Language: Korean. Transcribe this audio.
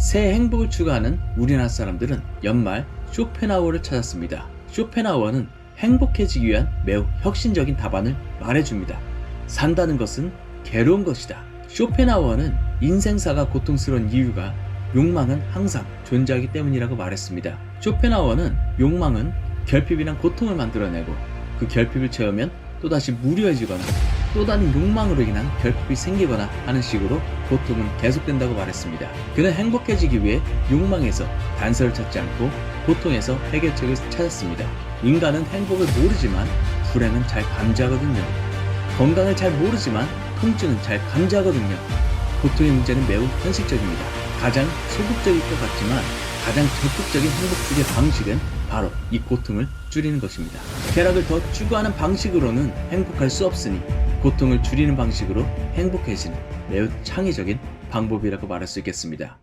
새 행복을 추구하는 우리나라 사람들은 연말 쇼펜하우어를 찾았습니다. 쇼펜하우어는 행복해지기 위한 매우 혁신적인 답안을 말해줍니다. 산다는 것은 괴로운 것이다. 쇼펜하우어는 인생사가 고통스러운 이유가 욕망은 항상 존재하기 때문이라고 말했습니다. 쇼펜하우어는 욕망은 결핍이란 고통을 만들어내고 그 결핍을 채우면 또다시 무료해지거나 또 다른 욕망으로 인한 결핍이 생기거나 하는 식으로 고통은 계속된다고 말했습니다. 그는 행복해지기 위해 욕망에서 단서를 찾지 않고 고통에서 해결책을 찾았습니다. 인간은 행복을 모르지만 불행은 잘 감지하거든요. 건강을 잘 모르지만 통증은 잘 감지하거든요. 고통의 문제는 매우 현실적입니다. 가장 소극적일 것 같지만 가장 적극적인 행복 추구의 방식은 바로 이 고통을 줄이는 것입니다. 쾌락을 더 추구하는 방식으로는 행복할 수 없으니 고통을 줄이는 방식으로 행복해지는 매우 창의적인 방법이라고 말할 수 있겠습니다.